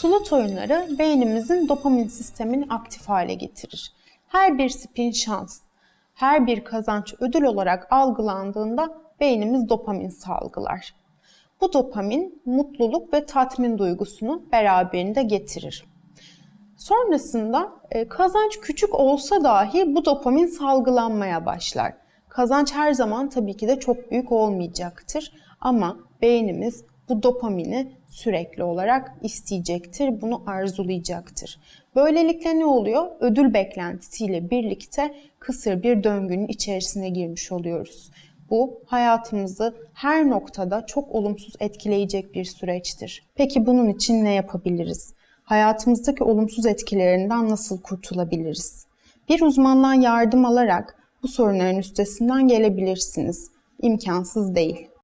Slot oyunları beynimizin dopamin sistemini aktif hale getirir. Her bir spin şans, her bir kazanç ödül olarak algılandığında beynimiz dopamin salgılar. Bu dopamin mutluluk ve tatmin duygusunu beraberinde getirir. Sonrasında e, kazanç küçük olsa dahi bu dopamin salgılanmaya başlar. Kazanç her zaman tabii ki de çok büyük olmayacaktır ama beynimiz bu dopamini sürekli olarak isteyecektir, bunu arzulayacaktır. Böylelikle ne oluyor? Ödül beklentisiyle birlikte kısır bir döngünün içerisine girmiş oluyoruz. Bu hayatımızı her noktada çok olumsuz etkileyecek bir süreçtir. Peki bunun için ne yapabiliriz? Hayatımızdaki olumsuz etkilerinden nasıl kurtulabiliriz? Bir uzmandan yardım alarak bu sorunların üstesinden gelebilirsiniz. İmkansız değil.